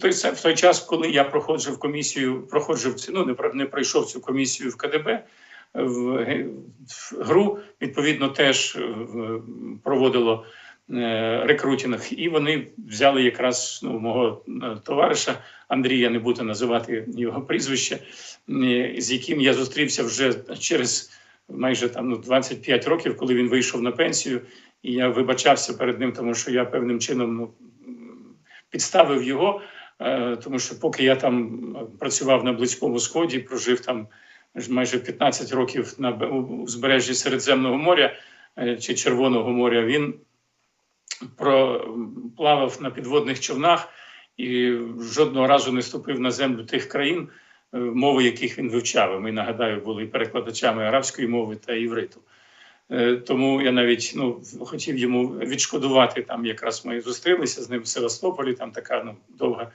той в той час, коли я проходжу комісію, проходжу ну не не пройшов цю комісію в КДБ. В, в гру відповідно теж е, проводило е, рекрутинг, і вони взяли якраз ну, мого е, товариша Андрія, не буду називати його прізвище, з яким я зустрівся вже через майже там ну 25 років, коли він вийшов на пенсію, і я вибачався перед ним, тому що я певним чином ну, підставив його, тому що поки я там працював на Близькому Сході, прожив там майже 15 років на узбережжі Середземного моря е, чи Червоного моря, він проплавав на підводних човнах і жодного разу не ступив на землю тих країн, е, мови яких він вивчав. Ми нагадаю, були перекладачами арабської мови та івриту. Е, Тому я навіть ну хотів йому відшкодувати там. Якраз ми зустрілися з ним в Севастополі. Там така ну довга